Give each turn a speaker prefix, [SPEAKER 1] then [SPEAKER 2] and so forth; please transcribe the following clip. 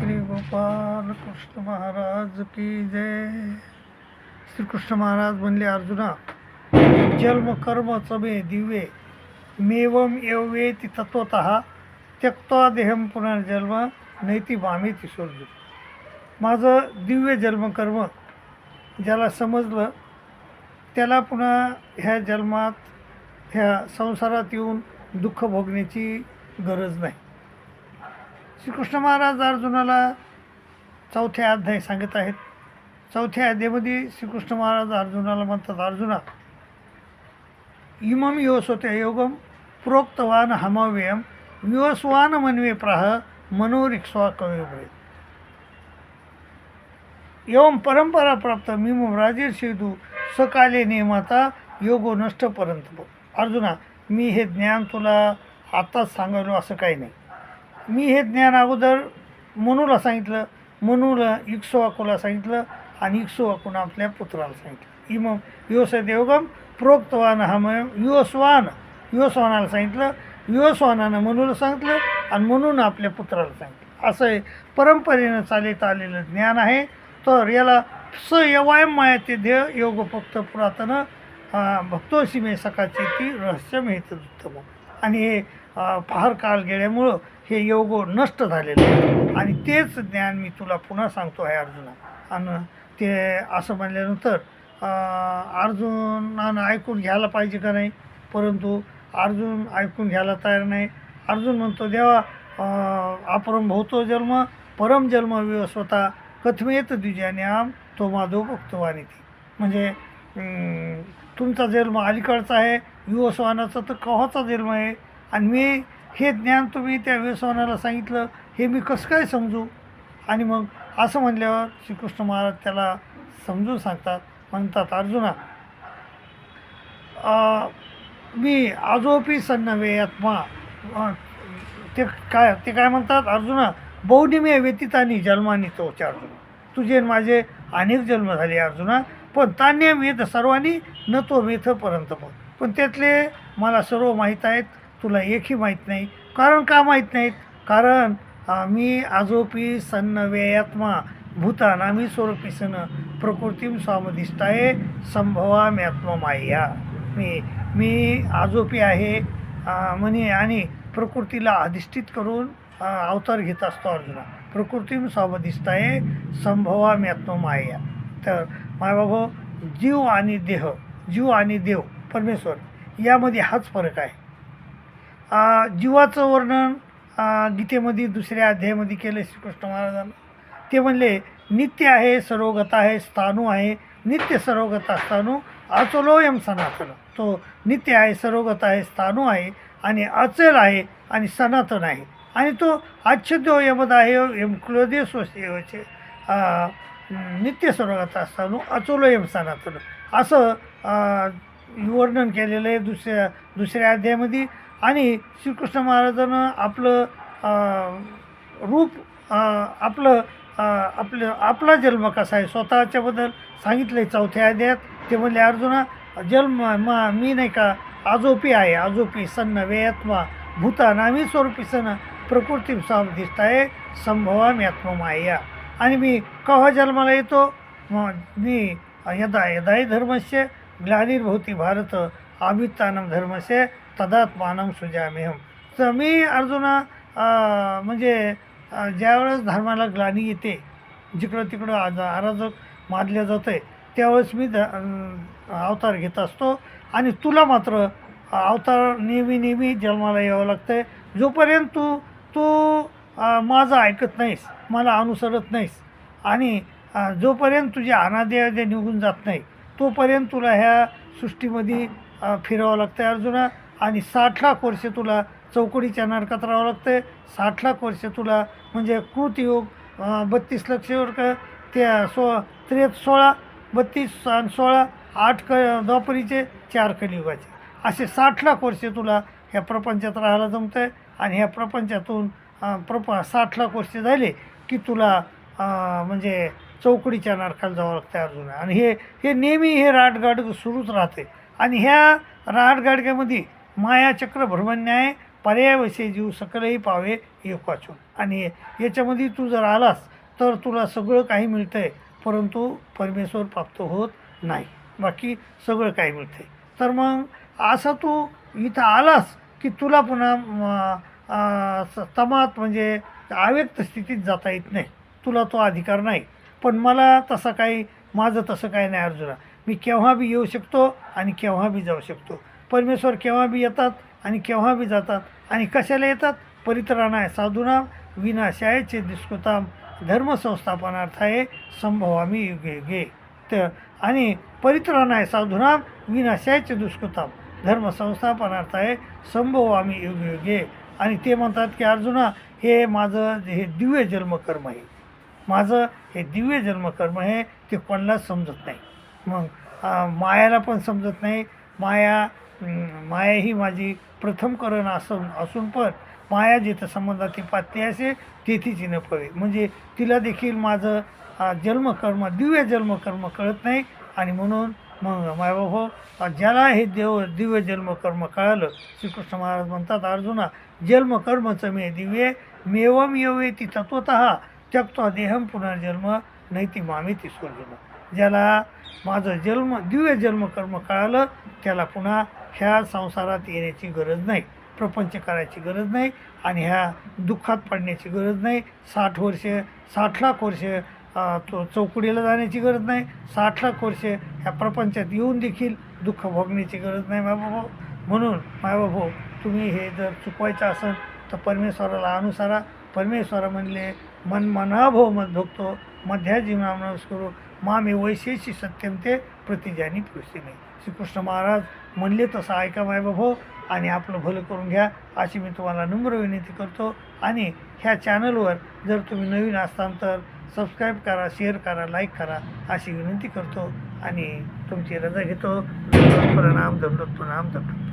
[SPEAKER 1] श्री गोपाल कृष्ण महाराज की जय. श्रीकृष्ण महाराज म्हणले अर्जुना जन्म कर्म चमे दिव्ये मेवम एवेति तत्वत त्यक्ता देहम पुनर्जन्म नैती मामेती सोडली माझं दिव्य जन्मकर्म ज्याला समजलं त्याला पुन्हा ह्या जन्मात ह्या संसारात येऊन दुःख भोगण्याची गरज नाही. श्रीकृष्ण महाराज अर्जुनाला चौथ्या अध्याय सांगत आहेत. चौथ्या अध्यायामध्ये श्रीकृष्ण महाराज अर्जुनाला म्हणतात अर्जुना इमम योसोत्या योगम प्रोक्तवान हमव्ययम विवस्वान मनवे प्राह मनोरिक्ष्वा कवे एवं परंपरा प्राप्त मिमम राजेशेदू सकाले नियमाता योगो नष्टपर्यंत अर्जुना मी हे ज्ञान तुला आत्ताच सांगायलो असं काही नाही. मी हे ज्ञान अगोदर मनूला सांगितलं मनूला इक्ष्वाकूला सांगितलं आणि इक्ष्वाकून आपल्या पुत्राला सांगितलं. इमम योस देवगम प्रोक्तवान हम युवस्वान युवस्वानाला सांगितलं युवस्वानानं मनूला सांगितलं आणि म्हणून आपल्या पुत्राला सांगितलं. असं आहे परंपरेनं चालित आलेलं ज्ञान आहे. तर याला स यवायम मायाते देह योग फक्त पुरातन भक्तोशी मे सकाळची ती रहस्य मिळतं उत्तम आणि हे फार काळ गेल्यामुळं हे योग नष्ट झालेलं आहे आणि तेच ज्ञान मी तुला पुन्हा सांगतो आहे अर्जुना. आणि ते असं म्हणल्यानंतर अर्जुनानं ऐकून घ्यायला पाहिजे का नाही? परंतु अर्जुन ऐकून घ्यायला तयार नाही. अर्जुन म्हणतो देवा अ, अपरम जन्म परम जन्म विवस्वता कथमेत द्विजान्याम तो माधव भक्तवानी ती म्हणजे तुमचा जन्म अलीकडचा आहे युवस्वानाचा तर कव्हाचा जन्म आहे? आणि मी हे ज्ञान तुम्ही त्या युवस्वानाला सांगितलं हे मी कसं काय समजू? आणि मग असं म्हणल्यावर श्रीकृष्ण महाराज त्याला समजून सांगतात म्हणतात अर्जुना मी आजोपी सन्नवे आत्मा ते काय ते काय म्हणतात अर्जुना बौनिमे व्यतीतानी जन्मानी तोचे अर्जुन. तुझे माझे अनेक जन्म झाले अर्जुना. पण तान्य वेद सर्वांनी न तो वेथपर्यंत पण पण त्यातले मला सर्व माहीत आहेत तुला एकही माहीत नाही. कारण का माहीत नाहीत? कारण मी आजोपी सन्न व्ययात्मा भूतानामी स्वरूपी सन प्रकृतीम स्वामदिष्टाये संभवाम्यात्म माया. मी मी आजोपी आहे म्हणे आणि प्रकृतीला अधिष्ठित करून अवतार घेत असतो अर्जुना. प्रकृतीम स्वामदिष्टाये संभवाम्यात्म माया. तर मायबाबा जीव आणि देह जीव आणि देव परमेश्वर यामध्ये हाच फरक आहे. जीवाचं वर्णन गीतेमध्ये दुसऱ्या अध्यायामध्ये केलं श्रीकृष्ण महाराजांना. ते म्हणले नित्य आहे सर्वगत आहे स्थानू आहे. नित्य सर्वगता स्थाणू अचलोयम सनातन. तो नित्य आहे सर्वगत आहे स्थानू आहे आणि अचल आहे आणि सनातन आहे. आणि तो आच्छद्यो यमद आहे यम क्लोदे स्वस्यचे नित्य सर्वगता स्थाणू अचलोयम सनातन. असं वर्णन केलेलं आहे दुसऱ्या दुसऱ्या अध्यायामध्ये. आणि श्रीकृष्ण महाराजानं आपलं रूप आपलं आपलं आपला जन्म कसा आहे? स्वतःच्याबद्दल सांगितलं आहे चौथ्या अध्यायात. ते म्हणले अर्जुना जन्म मा मी नाही का आजोपी आहे. आजोपी सन्न वेयात्मा भूता नामी स्वरूपी सन प्रकृती दिसत आहे संभवामी आत्ममाया. आणि मी केव्हा जन्माला येतो? मी यदा यदाही धर्मस्य ग्लानिर्भवती भारत आभित्तानम धर्मस्य तदात्मानं सुजामेहम तर मी अर्जुना म्हणजे ज्यावेळेस धर्माला ग्लानी येते जिकडं तिकडं आज आराधक मानलं जातं आहे त्यावेळेस मी ध अवतार घेत असतो आणि तुला मात्र अवतार नेहमी नेहमी जन्माला यावं लागतं आहे जोपर्यंत तू तू माझं ऐकत नाहीस मला अनुसरत नाहीस आणि जोपर्यंत तुझे अनादे निघून जात नाही तोपर्यंत तुला ह्या सृष्टीमध्ये फिरावं लागतं आहे अर्जुना. आणि साठ लाख वर्ष तुला चौकडीच्या नरकात राहावं लागतं आहे साठ लाख वर्ष तुला म्हणजे कृतयोग बत्तीस लक्ष वर्ग त्या सो त्रे सोळा बत्तीस आणि सोळा आठ क द्वापरीचे चार कलियुगाचे. असे साठ लाख वर्ष तुला ह्या प्रपंचात राहायला जमतं आहे आणि ह्या प्रपंचातून प्रप साठ लाख वर्ष झाले की तुला म्हणजे चौकडीच्या नारखाला जावं लागतं अर्जुन आणि हे हे नेहमी हे राटगाडग सुरूच राहते आणि ह्या राटगाडग्यामध्ये माया भ्रमन्याय पर्यायविषयी पर्यायवशे जीव सकलही पावे एक वाचून आणि याच्यामध्ये तू जर आलास तर तुला सगळं काही मिळतं आहे परंतु परमेश्वर प्राप्त होत नाही. बाकी सगळं काही मिळतं आहे तर मग असं तू इथं आलास की तुला पुन्हा स- तमात म्हणजे अव्यक्त स्थितीत जाता येत नाही. तुला तो अधिकार नाही. पण मला तसं काही माझं तसं काही नाही अर्जुना. मी केव्हा बी येऊ शकतो आणि केव्हा बी जाऊ शकतो. परमेश्वर केव्हा बी येतात आणि केव्हा बी जातात आणि कशाला येतात? परित्राणाय साधुनाम विनाशायचे दिस्कुताम धर्मसंस्थापनार्थाये संभवामी युगे गे. तर आणि परित्राणाय साधुनाम विनाशायचे दुष्कृताम धर्मसंस्थापनार्थाये संभवामी युगे युगे आणि ते म्हणतात की अर्जुना हे माझं हे दिव्य जन्मकर्म आहे. माझं हे दिव्य जन्मकर्म आहे. ते कोणालाच समजत नाही. मग मायाला पण समजत नाही. माया माया ही माझी प्रथम करण असून असून पण माया जिथं संबंधात पात्य असे तेथीच न पवे म्हणजे तिला देखील माझं जन्मकर्म दिव्य जन्मकर्म कळत नाही. आणि म्हणून मग मायबाबा ज्याला हे देव दिव्य जन्मकर्म कळालं श्रीकृष्ण महाराज म्हणतात अर्जुना जन्मकर्मचं मे दिव्ये मेवम येवे ती तत्वत त्यक्तो देहम पुनर्जन्म नैती मामेती स्वर्जन ज्याला माझं जन्म दिव्य जन्मकर्म कळालं त्याला पुन्हा ह्या संसारात येण्याची गरज नाही प्रपंच करायची गरज नाही आणि ह्या दुःखात पडण्याची गरज नाही. साठ वर्ष साठ लाख वर्ष तो चौकडीला जाण्याची गरज नाही. साठ लाख वर्ष ह्या प्रपंचात येऊन देखील दुःख भोगण्याची गरज नाही मायबाबा म्हणून मायबाबा तुम्ही हे जर चुकवायचं असेल तर परमेश्वराला अनुसारा. परमेश्वरा म्हणले मन मनाभो मत भोगतो मध्या जीवना करू. मामे वैशेषी सत्यम ते प्रतिजानी पृथ्वी श्रीकृष्ण महाराज म्हणले तसं ऐका मायबाबो आणि आपलं भलं करून घ्या अशी मी तुम्हाला नम्र विनंती करतो. आणि ह्या चॅनलवर जर तुम्ही नवीन असाल तर सबस्क्राईब करा शेअर करा लाईक करा अशी विनंती करतो. आणि तुमची रजा घेतो. प्रणाम दंडोत प्रणाम दंडोत